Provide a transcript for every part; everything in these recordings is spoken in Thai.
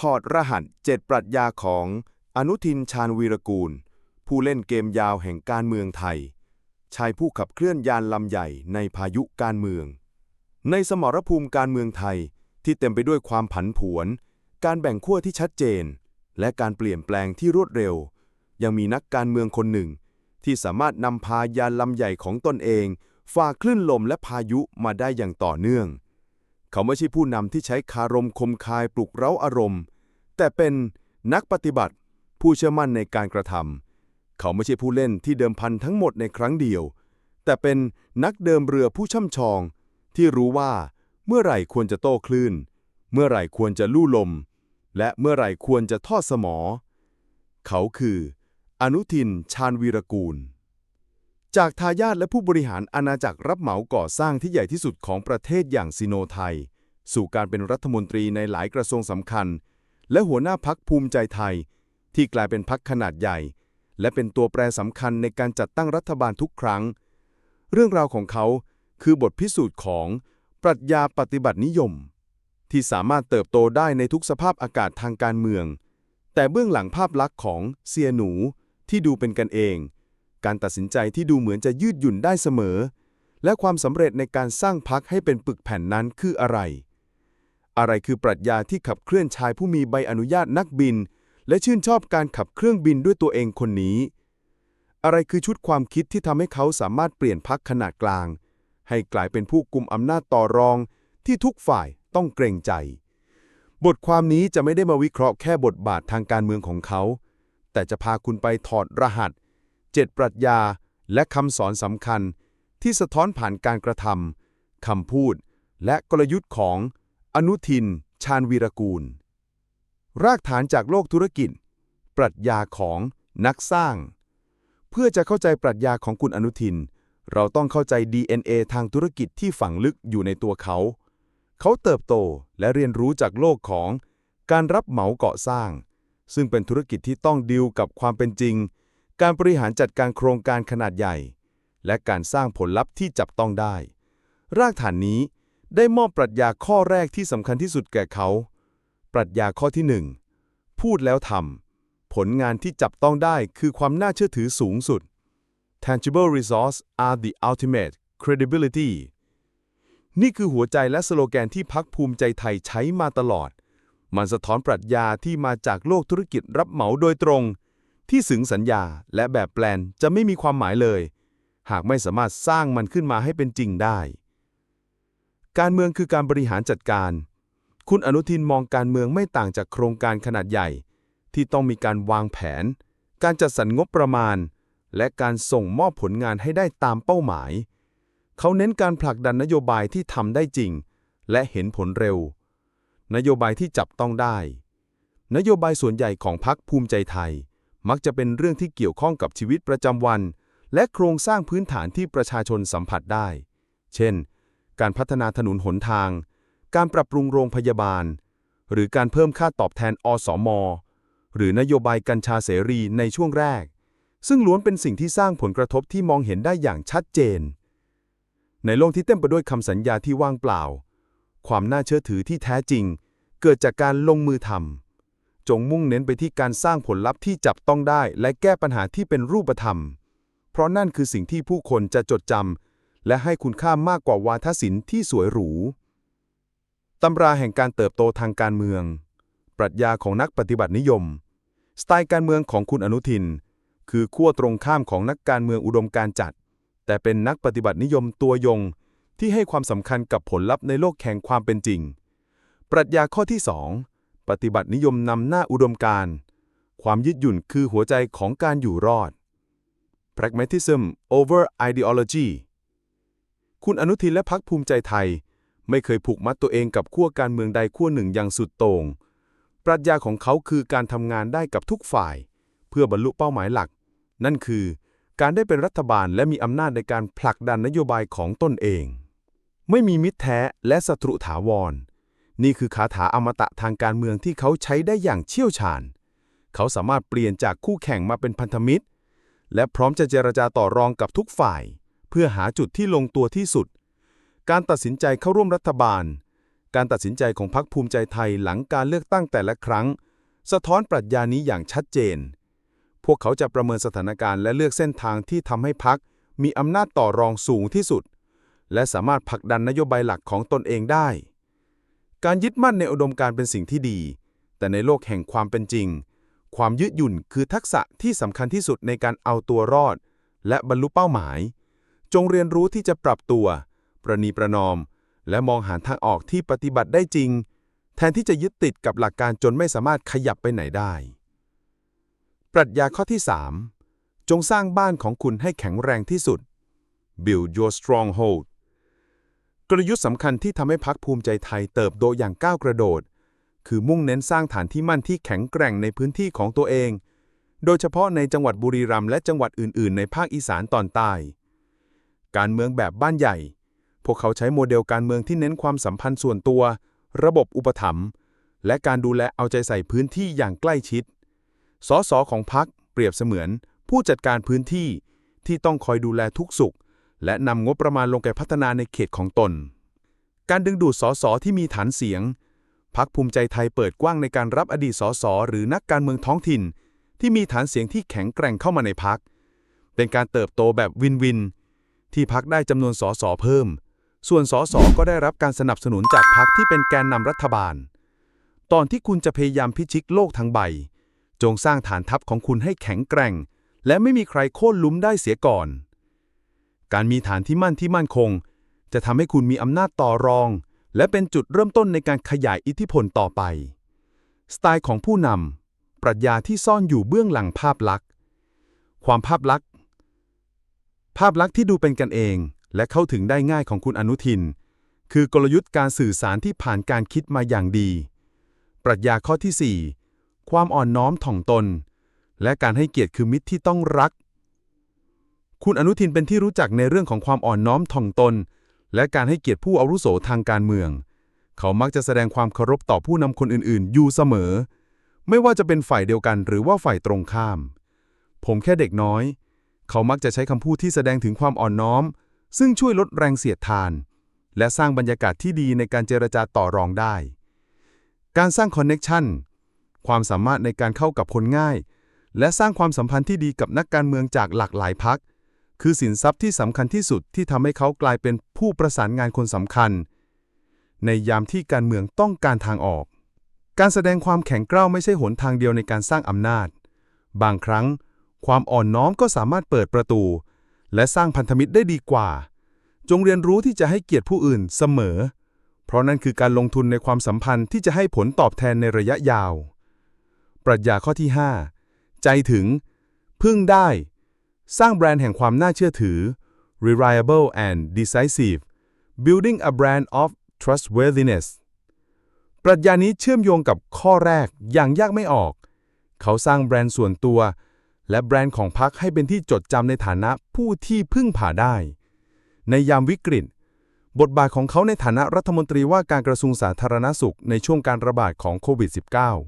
ถอดรหัสเจ็ดปรัชญาของอนุทินชาญวีรกูล ผู้เล่นเกมยาวแห่งการเมืองไทย ชายผู้ขับเคลื่อนยานลำใหญ่ในพายุการเมือง ในสมรภูมิการเมืองไทยที่เต็มไปด้วยความผันผวน การแบ่งขั้วที่ชัดเจน และการเปลี่ยนแปลงที่รวดเร็ว ยังมีนักการเมืองคนหนึ่ง ที่สามารถนำพายานลำใหญ่ของตนเองฝ่าคลื่นลมและพายุมาได้อย่างต่อเนื่อง เขาไม่ใช่ผู้นำที่ใช้คารมคมคายปลุกเร้าอารมณ์ แต่เป็นนักปฏิบัติ ผู้เชื่อมั่นในการกระทำเขาไม่ใช่ผู้เล่นที่เดิมพันทั้งหมดในครั้งเดียว แต่เป็นนักเดิมเรือผู้ช่ำชอง ที่รู้ว่าเมื่อไหร่ควรจะโต้คลื่น เมื่อไหร่ควรจะลู่ลม และเมื่อไหร่ควรจะทอดสมอ เขาคือ อนุทินชาญวีรกูล จากทายาทและผู้บริหารอาณาจักรรับเหมาก่อสร้างที่ใหญ่ที่สุดของประเทศอย่างซิโนไทย สู่การเป็นรัฐมนตรีในหลายกระทรวงสำคัญ และหัวหน้าพักภูมิใจไทย ที่กลายเป็นพักขนาดใหญ่ และเป็นตัวแปรสำคัญในการจัดตั้งรัฐบาลทุกครั้ง เรื่องราวของเขาคือบทพิสูจน์ของปรัชญาปฏิบัตินิยม ที่สามารถเติบโตได้ในทุกสภาพอากาศทางการเมือง แต่เบื้องหลังภาพลักษณ์ของเซียหนูที่ดูเป็นกันเอง การตัดสินใจที่ดูเหมือนจะยืดหยุ่นได้เสมอ และความสำเร็จในการสร้างพักให้เป็นปึกแผ่นนั้นคืออะไร อะไรคือปรัชญาที่ขับเคลื่อนชายผู้มีใบอนุญาตนักบิน และชื่นชอบการขับเครื่องบินด้วยตัวเองคนนี้ อะไรคือชุดความคิดที่ทำให้เขาสามารถเปลี่ยนพักขนาดกลาง ให้กลายเป็นผู้กุมอำนาจต่อรอง ที่ทุกฝ่ายต้องเกรงใจ บทความนี้จะไม่ได้มาวิเคราะห์แค่บทบาททางการเมืองของเขา แต่จะพาคุณไปถอดรหัส เจ็ดปรัชญา และคำสอนสำคัญ ที่สะท้อนผ่านการกระทำคำพูด และกลยุทธ์ของ อนุทิน ชาญวีรกูล รากฐานจากโลกธุรกิจ ปรัชญาของนักสร้าง เพื่อจะเข้าใจปรัชญาของคุณอนุทิน เราต้องเข้าใจ DNA ทางธุรกิจที่ฝังลึกอยู่ในตัวเขา เขาเติบโตและเรียนรู้จากโลกของการรับเหมากาะสร้าง ซึ่งเป็นธุรกิจที่ต้องดิวกับความเป็นจริง การบริหารจัดการโครงการขนาดใหญ่ และการสร้างผลลัพธ์ที่จับต้องได้ รากฐานนี้ได้มอบปรัชญาข้อแรกที่สำคัญที่สุดแก่เขา ปรัชญาข้อที่หนึ่งพูดแล้วทำผลงานที่จับต้องได้คือความน่าเชื่อถือสูงสุด tangible results are the ultimate credibility นี่คือหัวใจและสโลแกนที่พักภูมิใจไทยใช้มาตลอด มันสะท้อนปรัชญาที่มาจากโลกธุรกิจรับเหมาโดยตรง ที่สึงสัญญาและแบบแปลนจะไม่มีความหมายเลย หากไม่สามารถสร้างมันขึ้นมาให้เป็นจริงได้ การเมืองคือการบริหารจัดการ คุณอนุทินมองการเมืองไม่ต่างจากโครงการขนาดใหญ่ ที่ต้องมีการวางแผน การจัดสรรงบประมาณ และการส่งมอบผลงานให้ได้ตามเป้าหมาย เขาเน้นการผลักดันนโยบายที่ทำได้จริง และเห็นผลเร็ว นโยบายที่จับต้องได้ นโยบายส่วนใหญ่ของพรรคภูมิใจไทย มักจะเป็นเรื่องที่เกี่ยวข้องกับชีวิตประจำวัน และโครงสร้างพื้นฐานที่ประชาชนสัมผัสได้ เช่น การพัฒนาถนนหนทาง การปรับปรุงโรงพยาบาล หรือการเพิ่มค่าตอบแทนอสมหรือนโยบายกัญชาเสรีในช่วงแรก ซึ่งล้วนเป็นสิ่งที่สร้างผลกระทบที่มองเห็นได้อย่างชัดเจน ในโลกที่เต็มไปด้วยคำสัญญาที่ว่างเปล่า ความน่าเชื่อถือที่แท้จริง เกิดจากการลงมือทำ จงมุ่งเน้นไปที่การสร้างผลลัพธ์ที่จับต้องได้ และแก้ปัญหาที่เป็นรูปธรรม เพราะนั่นคือสิ่งที่ผู้คนจะจดจำและให้คุณค่ามากกว่าวาทศิลป์ที่สวยหรู ตำราแห่งการเติบโตทางการเมือง ปรัชญาของนักปฏิบัตินิยม สไตล์การเมืองของคุณอนุทิน คือขั้วตรงข้ามของนักการเมืองอุดมการจัด แต่เป็นนักปฏิบัตินิยมตัวยง ที่ให้ความสำคัญกับผลลัพธ์ในโลกแห่งความเป็นจริง ปรัชญาข้อที่2 ปฏิบัตินิยมนำหน้าอุดมการณ์ความยืดหยุ่นคือหัวใจของการอยู่รอด pragmatism over ideology คุณอนุทินและพรรคภูมิใจไทย ไม่เคยผูกมัดตัวเองกับขั้วการเมืองใดขั้วหนึ่งอย่างสุดโต่งปรัชญาของเขาคือการทำงานได้กับทุกฝ่าย เพื่อบรรลุเป้าหมายหลัก นั่นคือการได้เป็นรัฐบาลและมีอำนาจในการผลักดันนโยบายของตนเอง ไม่มีมิตรแท้และศัตรูถาวร นี่คือคาถาอมตะทางการเมืองที่เขาใช้ได้อย่างเชี่ยวชาญ เขาสามารถเปลี่ยนจากคู่แข่งมาเป็นพันธมิตร และพร้อมจะเจรจาต่อรองกับทุกฝ่าย เพื่อหาจุดที่ลงตัวที่สุด การตัดสินใจเข้าร่วมรัฐบาล การตัดสินใจของพรรคภูมิใจไทยหลังการเลือกตั้งแต่ละครั้ง สะท้อนปรัชญานี้อย่างชัดเจน พวกเขาจะประเมินสถานการณ์และเลือกเส้นทางที่ทำให้พรรคมีอำนาจต่อรองสูงที่สุด และสามารถผลักดันนโยบายหลักของตนเองได้ การยึดมั่นในอุดมการเป็นสิ่งที่ดี แต่ในโลกแห่งความเป็นจริง ความยืดหยุ่นคือทักษะที่สำคัญที่สุดในการเอาตัวรอด และบรรลุเป้าหมาย จงเรียนรู้ที่จะปรับตัว ประนีประนอม และมองหาทางออกที่ปฏิบัติได้จริง แทนที่จะยึดติดกับหลักการจนไม่สามารถขยับไปไหนได้ ปรัชญาข้อที่ 3 จงสร้างบ้านของคุณให้แข็งแรงที่สุด Build your stronghold กลยุทธ์สำคัญที่ทำให้พักภูมิใจไทยเติบโตอย่างก้าวกระโดด คือมุ่งเน้นสร้างฐานที่มั่นที่แข็งแกร่งในพื้นที่ของตัวเอง โดยเฉพาะในจังหวัดบุรีรัมย์และจังหวัดอื่น ๆ ในภาคอีสานตอนใต้การเมืองแบบบ้านใหญ่ พวกเขาใช้โมเดลการเมืองที่เน้นความสัมพันธ์ส่วนตัว ระบบอุปถัมภ์และการดูแลเอาใจใส่พื้นที่อย่างใกล้ชิด สสของพรรคเปรียบเสมือน ผู้จัดการพื้นที่ที่ต้องคอยดูแลทุกสุข และนำงบประมาณลงแก่พัฒนาในเขตของตน การดึงดูดสสที่มีฐานเสียง พักภูมิใจไทยเปิดกว้างในการรับอดีตสสหรือนักการเมืองท้องถิ่น ที่มีฐานเสียงที่แข็งแกร่งเข้ามาในพัก เป็นการเติบโตแบบวินวิน ที่พักได้จำนวนสสเพิ่ม ส่วนสสก็ได้รับการสนับสนุนจากพักที่เป็นแกนนำรัฐบาล ตอนที่คุณจะพยายามพิชิตโลกทั้งใบ จงสร้างฐานทัพของคุณให้แข็งแกร่ง และไม่มีใครโค่นลุ้มได้เสียก่อน การมีฐานที่มั่นที่มั่นคง จะทำให้คุณมีอำนาจต่อรอง และเป็นจุดเริ่มต้นในการขยายอิทธิพลต่อไป สไตล์ของผู้นำปรัชญาที่ซ่อนอยู่เบื้องหลังภาพลักษณ์ ความภาพลักษณ์ ภาพลักษณ์ที่ดูเป็นกันเอง และเข้าถึงได้ง่ายของคุณอนุทิน คือกลยุทธ์การสื่อสารที่ผ่านการคิดมาอย่างดี ปรัชญาข้อที่ 4 ความอ่อนน้อมถ่อมตน และการให้เกียรติคือมิตรที่ต้องรัก คุณอนุทินเป็นที่รู้จักในเรื่องของความอ่อนน้อมถ่อมตน และการให้เกียรติผู้อาวุโสทางการเมือง เขามักจะแสดงความเคารพต่อผู้นำคนอื่นๆ อยู่เสมอ ไม่ว่าจะเป็นฝ่ายเดียวกันหรือว่าฝ่ายตรงข้าม ผมแค่เด็กน้อย เขามักจะใช้คำพูดที่แสดงถึงความอ่อนน้อม ซึ่งช่วยลดแรงเสียดทาน และสร้างบรรยากาศที่ดีในการเจรจาต่อรองได้ การสร้างคอนเน็กชันความสามารถในการเข้ากับคนง่าย และสร้างความสัมพันธ์ที่ดีกับนักการเมืองจากหลากหลายพักคื คือสินทรัพย์ที่สำคัญที่สุดที่ทำให้เขากลายเป็นผู้ประสานงานคนสำคัญ ในยามที่การเมืองต้องการทางออก การแสดงความแข็งกร้าวไม่ใช่หนทางเดียวในการสร้างอำนาจ บางครั้ง ความอ่อนน้อมก็สามารถเปิดประตู และสร้างพันธมิตรได้ดีกว่า จงเรียนรู้ที่จะให้เกียรติผู้อื่นเสมอ เพราะนั่นคือการลงทุนในความสัมพันธ์ที่จะให้ผลตอบแทนในระยะยาว ปรัชญาข้อที่ 5 ใจถึง พึ่งได้ สร้างแบรนด์แห่งความน่าเชื่อถือ reliable and decisive building a brand of trustworthiness ปรัชญานี้เชื่อมโยงกับข้อแรกอย่างยากไม่ออก เขาสร้างแบรนด์ส่วนตัว และแบรนด์ของพรรคให้เป็นที่จดจำในฐานะผู้ที่พึ่งผ่าได้ ในยามวิกฤต บทบาทของเขาในฐานะรัฐมนตรีว่าการกระทรวงสาธารณสุขในช่วงการระบาดของโควิด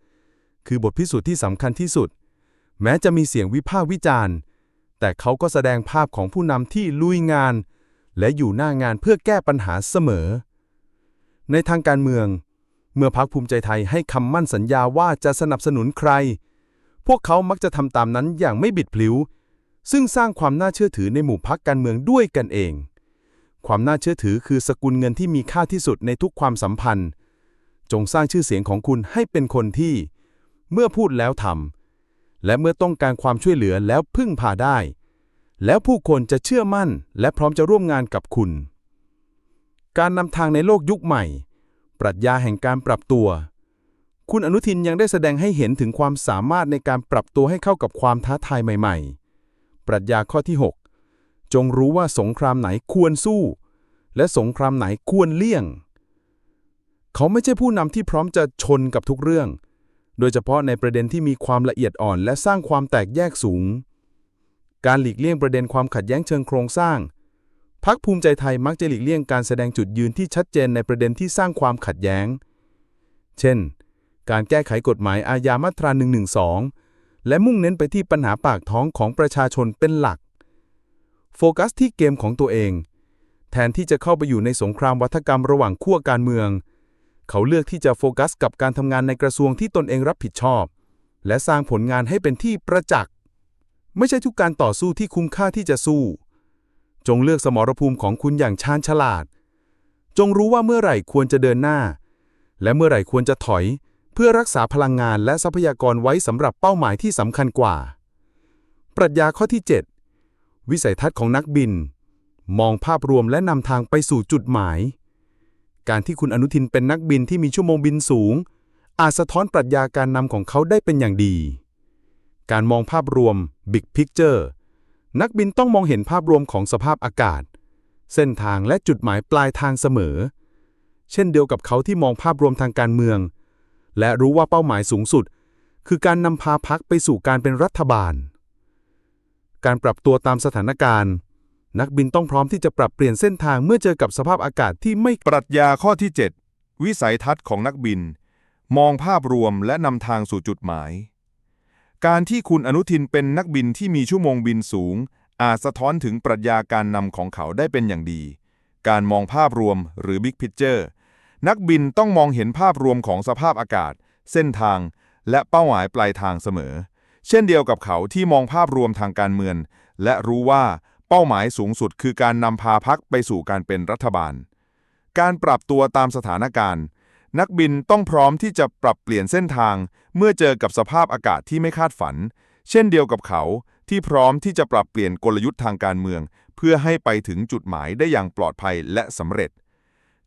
-19 คือบทพิสูจน์ที่สำคัญที่สุด แม้จะมีเสียงวิพากษ์วิจารณ์ แต่เขาก็แสดงภาพของผู้นำที่ลุยงาน และอยู่หน้างานเพื่อแก้ปัญหาเสมอ ในทางการเมือง เมื่อพรรคภูมิใจไทยให้คำมั่นสัญญาว่าจะสนับสนุนใคร พวกเขามักจะทำตามนั้นอย่างไม่บิดพลิ้ว ซึ่งสร้างความน่าเชื่อถือในหมู่พรรคการเมืองด้วยกันเอง ความน่าเชื่อถือคือสกุลเงินที่มีค่าที่สุดในทุกความสัมพันธ์ จงสร้างชื่อเสียงของคุณให้เป็นคนที่ เมื่อพูดแล้วทำ และเมื่อต้องการความช่วยเหลือแล้วพึ่งพาได้ แล้วผู้คนจะเชื่อมั่นและพร้อมจะร่วมงานกับคุณ การนำทางในโลกยุคใหม่ ปรัชญาแห่งการปรับตัว คุณอนุทินยังได้แสดงให้เห็นถึงความสามารถในการปรับตัวให้เข้ากับความท้าทายใหม่ ๆ ปรัชญาข้อที่ 6 จงรู้ว่าสงครามไหนควรสู้ และสงครามไหนควรเลี่ยง เขาไม่ใช่ผู้นำที่พร้อมจะชนกับทุกเรื่อง โดยเฉพาะในประเด็นที่มีความละเอียดอ่อน และสร้างความแตกแยกสูง การหลีกเลี่ยงประเด็นความขัดแย้งเชิงโครงสร้างพรรคภูมิใจไทยมักจะหลีกเลี่ยงการแสดงจุดยืนที่ชัดเจนในประเด็นที่สร้างความขัดแย้ง เช่น การแก้ไขกฎหมายอาญามาตรา 112 และมุ่งเน้นไปที่ปัญหาปากท้องของประชาชนเป็นหลัก โฟกัสที่เกมของตัวเอง แทนที่จะเข้าไปอยู่ในสงครามวัฒกรรมระหว่างขั้วการเมือง เขาเลือกที่จะโฟกัสกับการทำงานในกระทรวงที่ตนเองรับผิดชอบ และสร้างผลงานให้เป็นที่ประจักษ์ ไม่ใช่ทุกการต่อสู้ที่คุ้มค่าที่จะสู้ จงเลือกสมรภูมิของคุณอย่างชาญฉลาด จงรู้ว่าเมื่อไหร่ควรจะเดินหน้า และเมื่อไหร่ควรจะถอย เพื่อรักษาพลังงานและทรัพยากรไว้สำหรับเป้าหมายที่สำคัญกว่า ปรัชญาข้อที่ 7 วิสัยทัศน์ของนักบิน มองภาพรวมและนำทางไปสู่จุดหมาย การที่คุณอนุทินเป็นนักบินที่มีชั่วโมงบินสูง อาจสะท้อนปรัชญาการนำของเขาได้เป็นอย่างดี การมองภาพรวม Big Picture นักบินต้องมองเห็นภาพรวมของสภาพอากาศ เส้นทางและจุดหมายปลายทางเสมอ เช่นเดียวกับเขาที่มองภาพรวมทางการเมือง และรู้ว่าเป้าหมายสูงสุด คือการนำพาพักไปสู่การเป็นรัฐบาล การปรับตัวตามสถานการณ์ นักบินต้องพร้อมที่จะปรับเปลี่ยนเส้นทางเมื่อเจอกับสภาพอากาศที่ไม่ปรัชญาข้อที่ 7 วิสัยทัศน์ของนักบิน มองภาพรวมและนำทางสู่จุดหมาย การที่คุณอนุทินเป็นนักบินที่มีชั่วโมงบินสูง อาจสะท้อนถึงปรัชญาการนำของเขาได้เป็นอย่างดี การมองภาพรวมหรือ Big Picture นักบินต้องมองเห็นภาพรวมของสภาพอากาศ เส้นทาง และเป้าหมายปลายทางเสมอ เช่นเดียวกับเขาที่มองภาพรวมทางการเมือง และรู้ว่า ป้าหมายสูงสุดคือการนำพาพักไปสู่การเป็นรัฐบาล การปรับตัวตามสถานการณ์ นักบินต้องพร้อมที่จะปรับเปลี่ยนเส้นทาง เมื่อเจอกับสภาพอากาศที่ไม่คาดฝัน เช่นเดียวกับเขาที่พร้อมที่จะปรับเปลี่ยนกลยุทธ์ทางการเมือง เพื่อให้ไปถึงจุดหมายได้อย่างปลอดภัยและสำเร็จ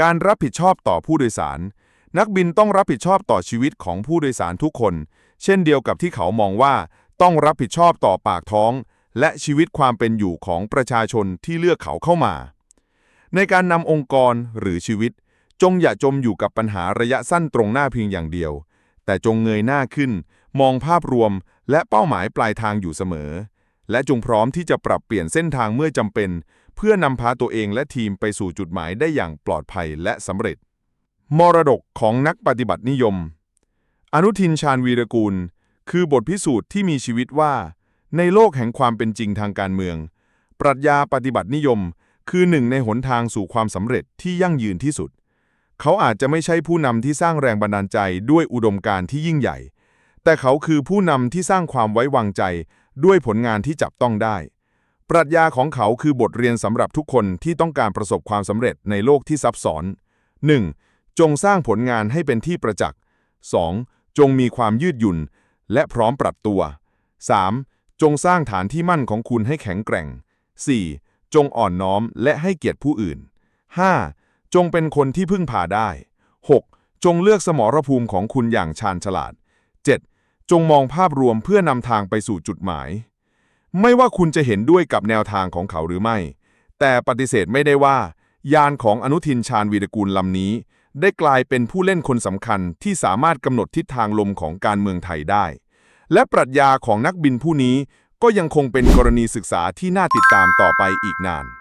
การรับผิดชอบต่อผู้โดยสาร นักบินต้องรับผิดชอบต่อชีวิตของผู้โดยสารทุกคน เช่นเดียวกับที่เขามองว่าต้องรับผิดชอบต่อปากท้อง และชีวิตความเป็นอยู่ของประชาชนที่เลือกเขาเข้ามา ในการนำองค์กรหรือชีวิต จงอย่าจมอยู่กับปัญหาระยะสั้นตรงหน้าเพียงอย่างเดียว แต่จงเงยหน้าขึ้น มองภาพรวมและเป้าหมายปลายทางอยู่เสมอ และจงพร้อมที่จะปรับเปลี่ยนเส้นทางเมื่อจำเป็น เพื่อนำพาตัวเองและทีมไปสู่จุดหมายได้อย่างปลอดภัยและสำเร็จ มรดกของนักปฏิบัตินิยม อนุทินชาญวีรกูล คือบทพิสูจน์ที่มีชีวิตว่า ในโลกแห่งความเป็นจริงทางการเมือง ปรัชญาปฏิบัตินิยม คือหนึ่งในหนทางสู่ความสำเร็จที่ยั่งยืนที่สุด เขาอาจจะไม่ใช่ผู้นำที่สร้างแรงบันดาลใจด้วยอุดมการณ์ที่ยิ่งใหญ่ แต่เขาคือผู้นำที่สร้างความไว้วางใจด้วยผลงานที่จับต้องได้ ปรัชญาของเขาคือบทเรียนสำหรับทุกคนที่ต้องการประสบความสำเร็จในโลกที่ซับซ้อน 1. จงสร้างผลงานให้เป็นที่ประจักษ์ 2. จงมีความยืดหยุ่น และพร้อมปรับตัว 3. จงสร้างฐานที่มั่นของคุณให้แข็งแกร่ง 4. จงอ่อนน้อมและให้เกียรติผู้อื่น 5. จงเป็นคนที่พึ่งพาได้ 6. จงเลือกสมรภูมิของคุณอย่างชาญฉลาด 7. จงมองภาพรวมเพื่อนำทางไปสู่จุดหมาย ไม่ว่าคุณจะเห็นด้วยกับแนวทางของเขาหรือไม่ แต่ปฏิเสธไม่ได้ว่า ยานของอนุทินชาญวีรกูลลำนี้ ได้กลายเป็นผู้เล่นคนสำคัญที่สามารถกำหนดทิศทางลมของการเมืองไทยได้ และปรัชญาของนักบินผู้นี้ก็ยังคงเป็นกรณีศึกษาที่น่าติดตามต่อไปอีกนาน